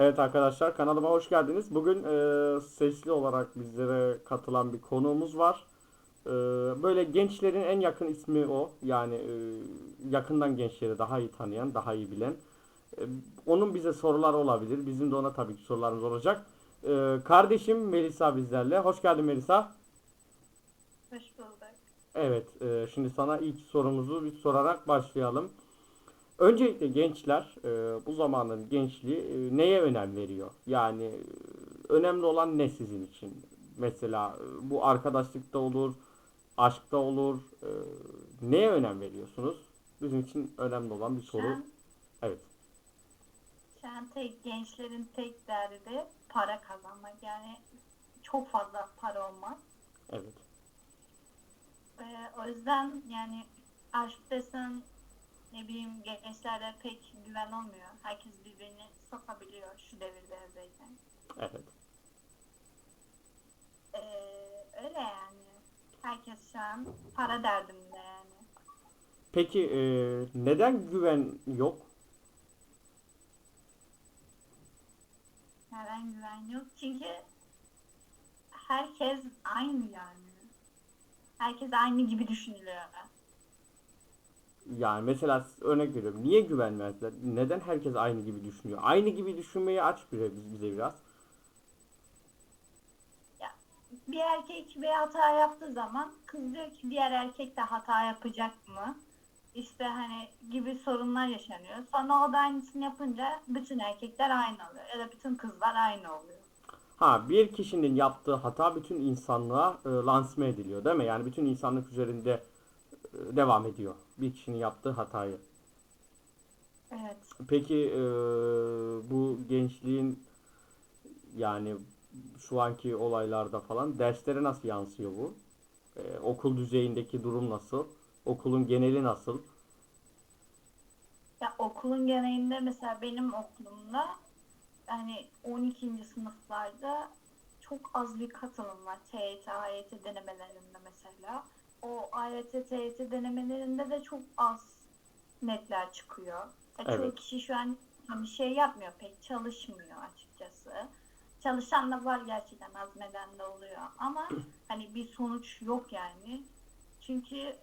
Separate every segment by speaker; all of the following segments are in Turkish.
Speaker 1: Evet arkadaşlar kanalıma hoş geldiniz. Bugün e, sesli olarak bizlere katılan bir konuğumuz var. E, böyle gençlerin en yakın ismi o. Yani e, yakından gençleri daha iyi tanıyan, daha iyi bilen. E, onun bize sorular olabilir. Bizim de ona tabii ki sorularımız olacak. E, kardeşim Melisa bizlerle. Hoş geldin Melisa.
Speaker 2: Hoş bulduk.
Speaker 1: Evet, e, şimdi sana ilk sorumuzu bir sorarak başlayalım. Öncelikle gençler, e, bu zamanın gençliği e, neye önem veriyor? Yani e, önemli olan ne sizin için? Mesela e, bu arkadaşlıkta olur, aşkta olur. e, neye önem veriyorsunuz? Bizim için önemli olan bir
Speaker 2: Şu
Speaker 1: soru.
Speaker 2: an,
Speaker 1: Evet.
Speaker 2: şu an tek gençlerin tek derdi de para kazanmak. Yani çok fazla para olmak.
Speaker 1: Evet.
Speaker 2: Ee, o yüzden yani aşk desen ne bileyim gençlerde pek güven olmuyor. Herkes birbirini satabiliyor şu devirde özellikle.
Speaker 1: Evet.
Speaker 2: Ee, öyle yani. Herkes şu an para derdinde yani.
Speaker 1: Peki e, neden güven yok?
Speaker 2: Neden güven yok? Çünkü herkes aynı yani. Herkes aynı gibi düşünülüyor.
Speaker 1: Yani mesela örnek veriyorum. Niye güvenmezler? Neden herkes aynı gibi düşünüyor? Aynı gibi düşünmeyi aç bize, bize biraz.
Speaker 2: bir erkek bir hata yaptığı zaman kız diyor ki diğer erkek de hata yapacak mı? İşte hani gibi sorunlar yaşanıyor. Sonra o da aynısını yapınca bütün erkekler aynı oluyor. Ya da bütün kızlar aynı oluyor.
Speaker 1: Ha bir kişinin yaptığı hata bütün insanlığa e, lansman ediliyor değil mi? Yani bütün insanlık üzerinde devam ediyor. Bir kişinin yaptığı hatayı.
Speaker 2: Evet.
Speaker 1: Peki e, bu gençliğin yani şu anki olaylarda falan derslere nasıl yansıyor bu? E, okul düzeyindeki durum nasıl? Okulun geneli nasıl?
Speaker 2: Ya okulun genelinde mesela benim okulumda hani 12. sınıflarda çok az bir katılım var. TYT, AYT denemelerinde mesela. O AYT, TYT denemelerinde de çok az netler çıkıyor. Çoğu
Speaker 1: Evet.
Speaker 2: kişi şu an hani şey yapmıyor pek çalışmıyor açıkçası. Çalışan da var gerçekten azmeden de oluyor ama hani bir sonuç yok yani. Çünkü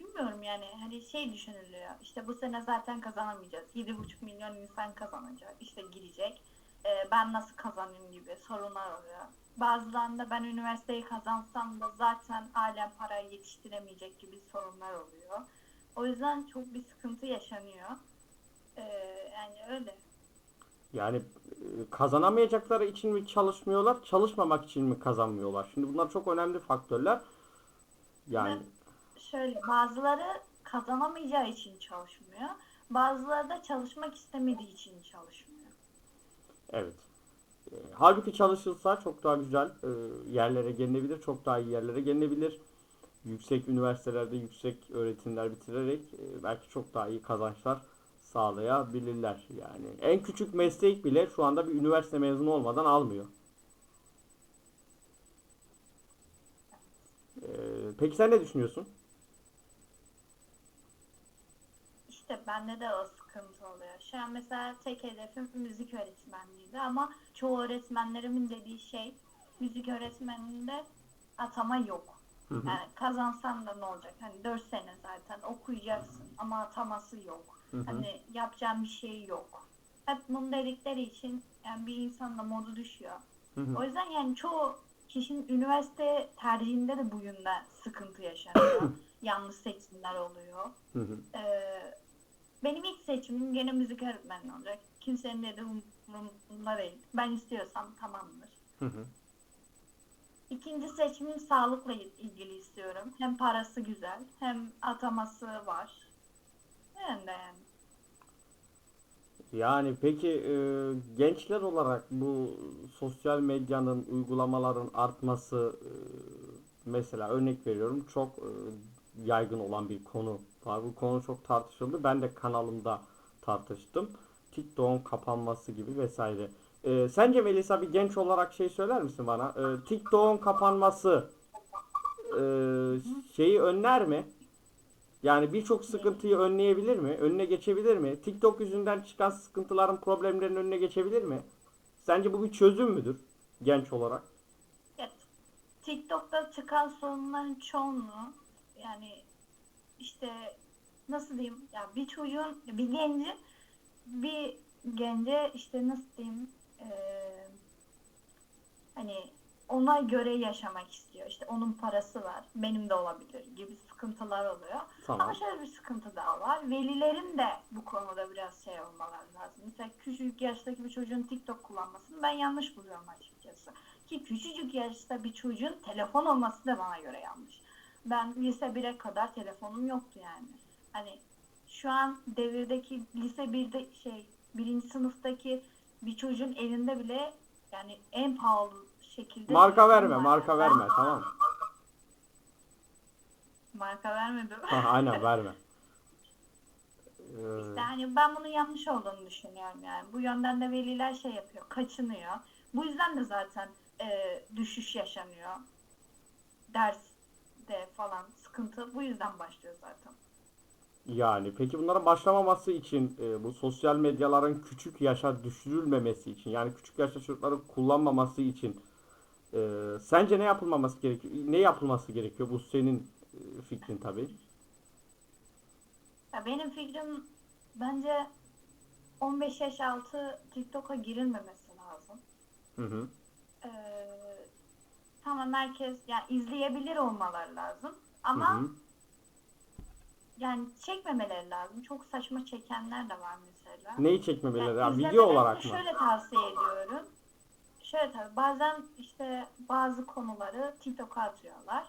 Speaker 2: bilmiyorum yani hani şey düşünülüyor. İşte bu sene zaten kazanamayacağız. 7,5 milyon insan kazanacak. işte girecek. Ee, ben nasıl kazanayım gibi sorunlar oluyor. Bazılarında ben üniversiteyi kazansam da zaten ailen parayı yetiştiremeyecek gibi sorunlar oluyor. O yüzden çok bir sıkıntı yaşanıyor. Ee, yani öyle.
Speaker 1: Yani e, kazanamayacakları için mi çalışmıyorlar, çalışmamak için mi kazanmıyorlar? Şimdi bunlar çok önemli faktörler. Yani
Speaker 2: Şöyle bazıları kazanamayacağı için çalışmıyor. Bazıları da çalışmak istemediği için çalışmıyor.
Speaker 1: Evet. E, Halbuki çalışılsa çok daha güzel e, yerlere gelinebilir, çok daha iyi yerlere gelinebilir. Yüksek üniversitelerde yüksek öğretimler bitirerek e, belki çok daha iyi kazançlar sağlayabilirler. Yani en küçük meslek bile şu anda bir üniversite mezunu olmadan almıyor. E, peki sen ne düşünüyorsun?
Speaker 2: İşte bende de o sıkıntı oluyor. Şu an mesela tek hedefim müzik öğretmenliğiydi ama çoğu öğretmenlerimin dediği şey müzik öğretmenliğinde atama yok.
Speaker 1: Hı hı.
Speaker 2: Yani kazansan da ne olacak? Hani 4 sene zaten okuyacaksın ama ataması yok.
Speaker 1: Hı hı.
Speaker 2: Hani yapacağın bir şey yok. Hep bunu dedikleri için yani bir insanın da modu düşüyor.
Speaker 1: Hı hı.
Speaker 2: O yüzden yani çoğu kişinin üniversite tercihinde de bu yönde sıkıntı yaşanıyor. Yanlış seçimler oluyor.
Speaker 1: Hı hı.
Speaker 2: Ee, benim ilk seçimim gene müzik öğretmeni olacak. Kimsenin de umurumda değil. Ben istiyorsam tamamdır.
Speaker 1: Hı hı.
Speaker 2: İkinci seçimim sağlıkla ilgili istiyorum. Hem parası güzel hem ataması var. Yani de yani.
Speaker 1: Yani peki e, gençler olarak bu sosyal medyanın, uygulamaların artması e, mesela örnek veriyorum çok e, yaygın olan bir konu var. Bu konu çok tartışıldı. Ben de kanalımda tartıştım. TikTok'un kapanması gibi vesaire. E, sence Melisa bir genç olarak şey söyler misin bana? E, TikTok'un kapanması e, şeyi önler mi? Yani birçok sıkıntıyı önleyebilir mi? Önüne geçebilir mi? TikTok yüzünden çıkan sıkıntıların, problemlerin önüne geçebilir mi? Sence bu bir çözüm müdür genç olarak?
Speaker 2: TikTok'ta çıkan sorunların çoğunluğu yani işte nasıl diyeyim ya bir çocuğun bir gencin bir gence işte nasıl diyeyim eee, hani ona göre yaşamak istiyor. İşte onun parası var. Benim de olabilir gibi sıkıntılar oluyor.
Speaker 1: Tamam.
Speaker 2: Ama şöyle bir sıkıntı daha var. Velilerin de bu konuda biraz şey olmaları lazım. Mesela küçücük yaştaki bir çocuğun TikTok kullanmasını ben yanlış buluyorum açıkçası. Ki küçücük yaşta bir çocuğun telefon olması da bana göre yanlış. Ben lise 1'e kadar telefonum yoktu yani. Hani şu an devirdeki lise 1'de şey birinci sınıftaki bir çocuğun elinde bile yani en pahalı şekilde
Speaker 1: Marka verme,
Speaker 2: var.
Speaker 1: marka
Speaker 2: Ben-
Speaker 1: verme tamam.
Speaker 2: Marka vermedim.
Speaker 1: Ha, aynen verme.
Speaker 2: İşte hani ben bunun yanlış olduğunu düşünüyorum yani. Bu yönden de veliler şey yapıyor, kaçınıyor. Bu yüzden de zaten e, düşüş yaşanıyor. Derste falan sıkıntı bu yüzden başlıyor zaten.
Speaker 1: Yani peki bunların başlamaması için e, bu sosyal medyaların küçük yaşa düşürülmemesi için yani küçük yaşta çocukların kullanmaması için e, sence ne yapılmaması gerekiyor? Ne yapılması gerekiyor? Bu senin e, fikrin tabii.
Speaker 2: Ya benim fikrim bence 15 yaş altı TikTok'a girilmemesi lazım.
Speaker 1: Hı hı.
Speaker 2: Ee, tamam herkes yani izleyebilir olmaları lazım. Ama
Speaker 1: hı.
Speaker 2: yani çekmemeleri lazım. Çok saçma çekenler de var mesela.
Speaker 1: Neyi çekmemeleri?
Speaker 2: Yani
Speaker 1: Ya, video olarak mı?
Speaker 2: Şöyle tavsiye ediyorum. Şöyle tabii bazen işte bazı konuları TikTok'a atıyorlar.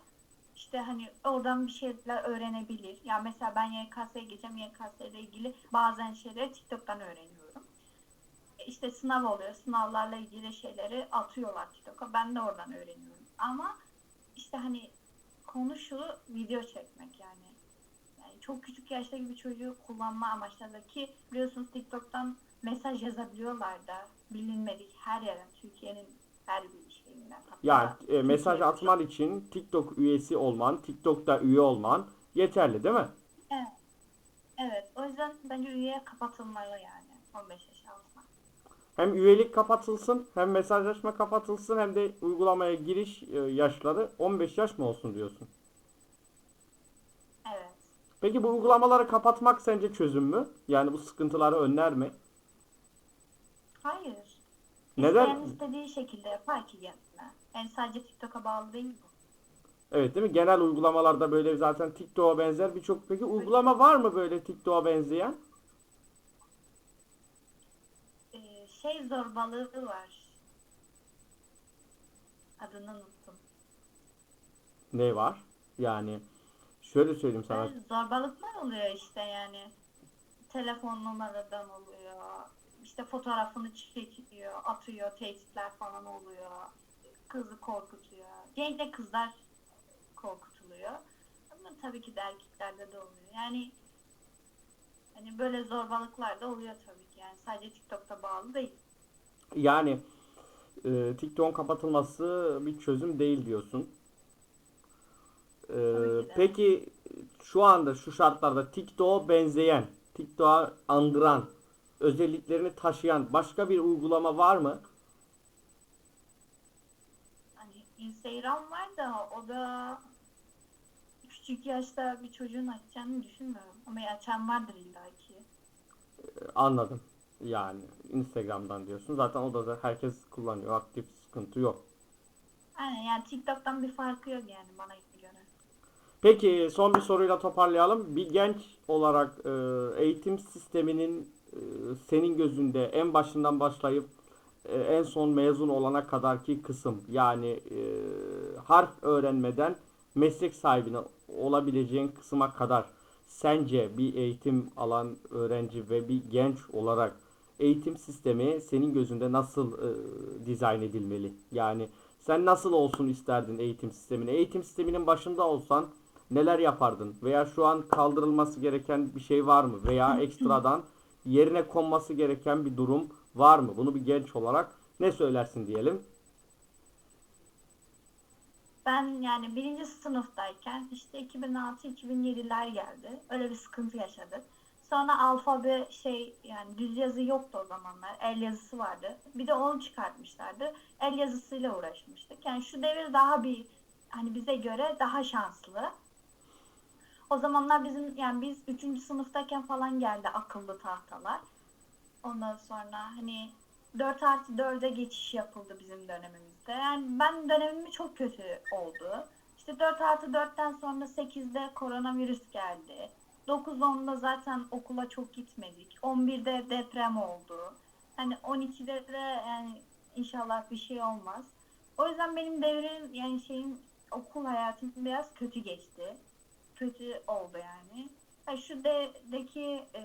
Speaker 2: İşte hani oradan bir şeyler öğrenebilir. Ya mesela ben YKS'ye gireceğim. YKS ile ilgili bazen şeyleri TikTok'tan öğreniyorum. E İşte sınav oluyor. Sınavlarla ilgili şeyleri atıyorlar TikTok'a. Ben de oradan öğreniyorum. Ama işte hani konu şu video çekmek yani. Yani çok küçük yaştaki bir çocuğu kullanma amaçlarındaki biliyorsunuz TikTok'tan mesaj yazabiliyorlar da bilinmedik her yerden Türkiye'nin her bir şeyinden.
Speaker 1: Yani e, mesaj atman için TikTok üyesi olman, TikTok'ta üye olman yeterli değil mi?
Speaker 2: Evet o yüzden bence üye kapatılmalı yani 15 yaş altına.
Speaker 1: Hem üyelik kapatılsın, hem mesajlaşma kapatılsın, hem de uygulamaya giriş e, yaşları 15 yaş mı olsun diyorsun?
Speaker 2: Evet.
Speaker 1: Peki bu uygulamaları kapatmak sence çözüm mü? Yani bu sıkıntıları önler mi?
Speaker 2: Hayır.
Speaker 1: Neden?
Speaker 2: İsteyen istediği şekilde yapar ki kendine. Yani sadece TikTok'a bağlı değil bu.
Speaker 1: Evet değil mi? Genel uygulamalarda böyle zaten TikTok'a benzer birçok peki uygulama var mı böyle TikTok'a benzeyen?
Speaker 2: Ee, şey zorbalığı var. Adını unuttum.
Speaker 1: Ne var? Yani şöyle söyleyeyim sana.
Speaker 2: Böyle zorbalıklar oluyor işte yani. Telefon numaradan oluyor. İşte fotoğrafını çekiyor, atıyor, tehditler falan oluyor. Kızı korkutuyor. Genç kızlar korkutuluyor. Ama tabii ki de erkeklerde de oluyor. Yani hani böyle zorbalıklar da oluyor tabii ki. Yani sadece TikTok'ta bağlı değil.
Speaker 1: Yani e, TikTok'un kapatılması bir çözüm değil diyorsun. E, peki şu anda şu şartlarda TikTok'a benzeyen, TikTok'a andıran, özelliklerini taşıyan başka bir uygulama var mı?
Speaker 2: Hani Instagram var da o da küçük yaşta bir çocuğun açacağını düşünmüyorum. Ama açan vardır illaki.
Speaker 1: Anladım. Yani Instagram'dan diyorsun. Zaten o da, da herkes kullanıyor. Aktif sıkıntı yok.
Speaker 2: Aynen yani TikTok'tan bir farkı yok yani bana göre.
Speaker 1: Peki son bir soruyla toparlayalım. Bir genç olarak e, eğitim sisteminin e, senin gözünde en başından başlayıp e, en son mezun olana kadarki kısım yani e, harf öğrenmeden meslek sahibine olabileceğin kısma kadar sence bir eğitim alan öğrenci ve bir genç olarak eğitim sistemi senin gözünde nasıl e, dizayn edilmeli? Yani sen nasıl olsun isterdin eğitim sistemini? Eğitim sisteminin başında olsan neler yapardın? Veya şu an kaldırılması gereken bir şey var mı? Veya ekstradan yerine konması gereken bir durum var mı? Bunu bir genç olarak ne söylersin diyelim?
Speaker 2: Ben yani birinci sınıftayken işte 2006-2007'ler geldi. Öyle bir sıkıntı yaşadık. Sonra alfabe şey yani düz yazı yoktu o zamanlar. El yazısı vardı. Bir de onu çıkartmışlardı. El yazısıyla uğraşmıştık. Yani şu devir daha bir hani bize göre daha şanslı. O zamanlar bizim yani biz 3. sınıftayken falan geldi akıllı tahtalar. Ondan sonra hani 4 artı 4'e geçiş yapıldı bizim dönemimizde. Yani ben dönemimi çok kötü oldu. İşte 4 artı 4'ten sonra 8'de koronavirüs geldi. 9-10'da zaten okula çok gitmedik. 11'de deprem oldu. Hani 12'de de yani inşallah bir şey olmaz. O yüzden benim devrim yani şeyin okul hayatım biraz kötü geçti. Kötü oldu yani. Ha, şu devdeki e,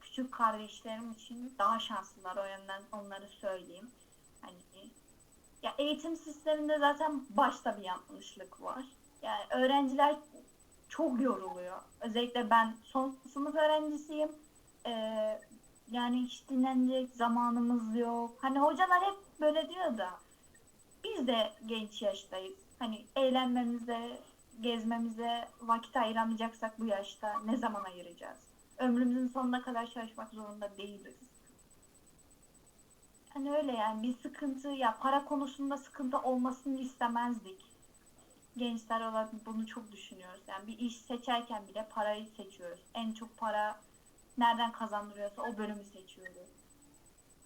Speaker 2: küçük kardeşlerim için daha şanslılar o yönden onları söyleyeyim. Ya eğitim sisteminde zaten başta bir yanlışlık var. Yani öğrenciler çok yoruluyor. Özellikle ben son sınıf öğrencisiyim. Ee, yani hiç dinlenecek zamanımız yok. Hani hocalar hep böyle diyor da biz de genç yaştayız. Hani eğlenmemize, gezmemize vakit ayıramayacaksak bu yaşta ne zaman ayıracağız? Ömrümüzün sonuna kadar çalışmak zorunda değiliz. Hani öyle yani bir sıkıntı ya para konusunda sıkıntı olmasını istemezdik. Gençler olarak bunu çok düşünüyoruz. Yani bir iş seçerken bile parayı seçiyoruz. En çok para nereden kazandırıyorsa o bölümü seçiyoruz.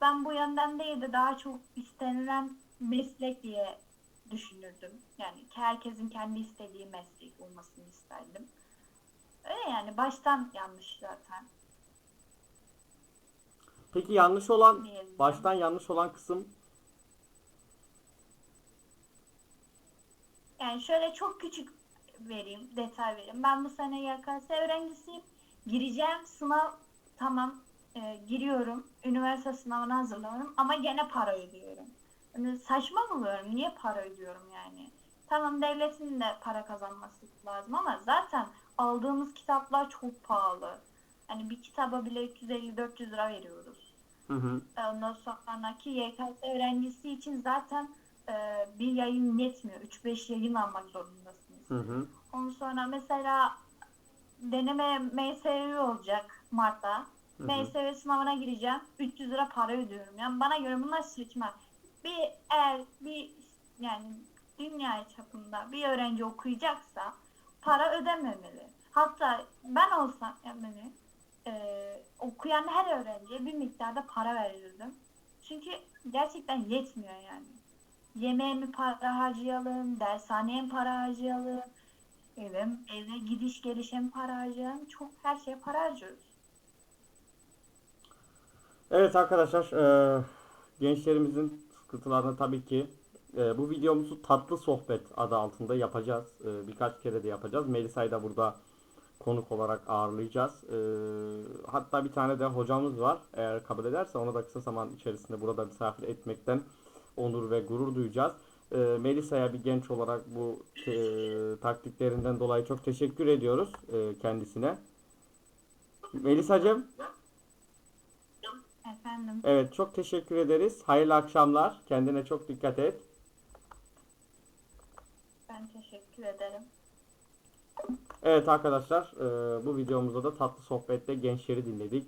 Speaker 2: Ben bu yönden değil de daha çok istenilen meslek diye düşünürdüm. Yani herkesin kendi istediği meslek olmasını isterdim. Öyle yani baştan yanlış zaten.
Speaker 1: Peki yanlış olan, baştan yanlış olan kısım
Speaker 2: Yani şöyle çok küçük vereyim, detay vereyim. Ben bu sene YKS öğrencisiyim. Gireceğim sınav tamam e, giriyorum. Üniversite sınavına hazırlanıyorum ama gene para ödüyorum. Yani saçma buluyorum. Niye para ödüyorum yani? Tamam devletin de para kazanması lazım ama zaten aldığımız kitaplar çok pahalı. Hani bir kitaba bile 350-400 lira veriyoruz.
Speaker 1: Hı hı,
Speaker 2: Ondan sonraki YKS öğrencisi için zaten e, bir yayın yetmiyor. 3-5 yayın almak zorundasınız.
Speaker 1: hı hı,
Speaker 2: Ondan sonra mesela deneme MSV olacak Mart'ta.
Speaker 1: hı hı.
Speaker 2: MSV sınavına gireceğim. 300 lira para ödüyorum. Yani bana göre bunlar saçma. Bir eğer bir yani dünya çapında bir öğrenci okuyacaksa para ödememeli. Hatta ben olsam yani e, okuyan her öğrenciye bir miktarda para verirdim. Çünkü gerçekten yetmiyor yani. Yemeğe mi para harcayalım, dershaneye mi para harcayalım, eve, eve gidiş gelişe mi para harcayalım, çok her şeye para harcıyoruz.
Speaker 1: Evet arkadaşlar, eee, gençlerimizin sıkıntılarını tabii ki eee, bu videomuzu tatlı sohbet adı altında yapacağız. Eee, birkaç kere de yapacağız. Melisa'yı da burada konuk olarak ağırlayacağız. Eee, hatta bir tane de hocamız var. Eğer kabul ederse onu da kısa zaman içerisinde burada misafir etmekten onur ve gurur duyacağız. Eee, Melisa'ya bir genç olarak bu eee, taktiklerinden dolayı çok teşekkür ediyoruz eee, kendisine. Melisa'cığım
Speaker 2: Efendim,
Speaker 1: Evet çok teşekkür ederiz. Hayırlı akşamlar. Kendine çok dikkat et.
Speaker 2: ben teşekkür ederim.
Speaker 1: Evet arkadaşlar e, bu videomuzda da tatlı sohbette gençleri dinledik.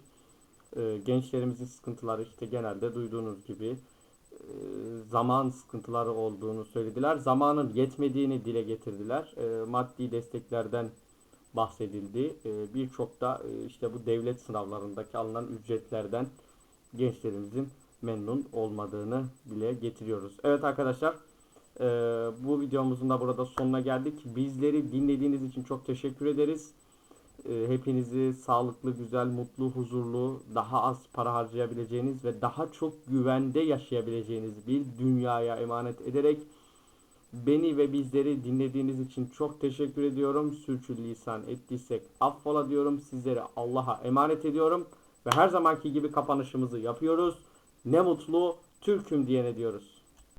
Speaker 1: E, gençlerimizin sıkıntıları işte genelde duyduğunuz gibi e, zaman sıkıntıları olduğunu söylediler. Zamanın yetmediğini dile getirdiler. E, maddi desteklerden bahsedildi. E, Birçok da e, işte bu devlet sınavlarındaki alınan ücretlerden gençlerimizin memnun olmadığını dile getiriyoruz. Evet arkadaşlar e, bu videomuzun da burada sonuna geldik. Bizleri dinlediğiniz için çok teşekkür ederiz. E, hepinizi sağlıklı, güzel, mutlu, huzurlu, daha az para harcayabileceğiniz ve daha çok güvende yaşayabileceğiniz bir dünyaya emanet ederek beni ve bizleri dinlediğiniz için çok teşekkür ediyorum. Sürçülisan ettiysek affola diyorum. Sizleri Allah'a emanet ediyorum. Ve her zamanki gibi kapanışımızı yapıyoruz. Ne mutlu Türk'üm diyene diyoruz.